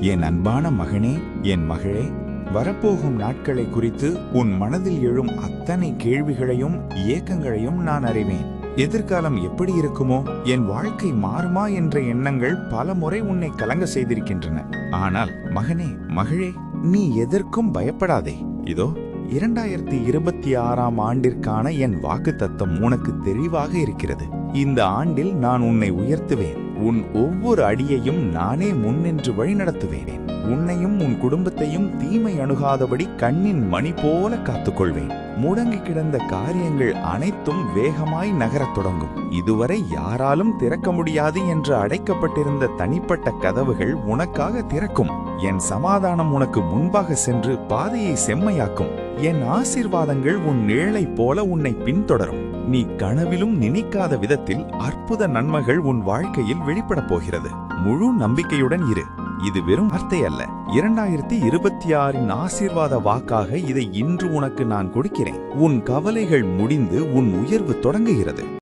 என் அன்பான மகனே என் மகளே வரப்போகும் நாட்களை குறித்து உன் மனதில் எழும் அத்தனை கேள்விகளையும் ஏக்கங்களையும் நான் அறிவேன். எதிர்காலம் எப்படி இருக்குமோ என் வாழ்க்கை மாறுமா என்ற எண்ணங்கள் பல முறை உன்னை கலங்க செய்திருக்கின்றன. ஆனால் மகனே மகளே நீ எதற்கும் பயப்படாதே. இதோ இரண்டாயிரத்தி இருபத்தி ஆறாம் ஆண்டிற்கான என் வாக்குத்தத்தம் உனக்கு தெளிவாக இருக்கிறது. இந்த ஆண்டில் நான் உன்னை உயர்த்துவேன். உன் ஒவ்வொரு அடியையும் நானே முன்னின்று வழிநடத்துவேன். உன்னையும் உன் குடும்பத்தையும் தீமை அணுகாதபடி கண்ணின் மணி போல காத்துக்கொள்வேன். முடங்கி கிடந்த காரியங்கள் அனைத்தும் வேகமாய் நகரத் தொடங்கும். இதுவரை யாராலும் திறக்க முடியாது என்று அடைக்கப்பட்டிருந்த தனிப்பட்ட கதவுகள் உனக்காக திறக்கும். என் சமாதானம் உனக்கு முன்பாக சென்று பாதையை செம்மையாக்கும். என் ஆசீர்வாதங்கள் உன் நிழலைப் போல உன்னை பின்தொடரும். நீ கனவிலும் நினைக்காத விதத்தில் அற்புத நன்மைகள் உன் வாழ்க்கையில் வெளிப்படப் போகிறது. முழு நம்பிக்கையுடன் இரு. இது வெறும் வார்த்தை அல்ல. இரண்டாயிரத்தி இருபத்தி ஆறின் ஆசீர்வாத வாக்காக இதை இன்று உனக்கு நான் கொடுக்கிறேன். உன் கவலைகள் முடிந்து உன் உயர்வு தொடங்குகிறது.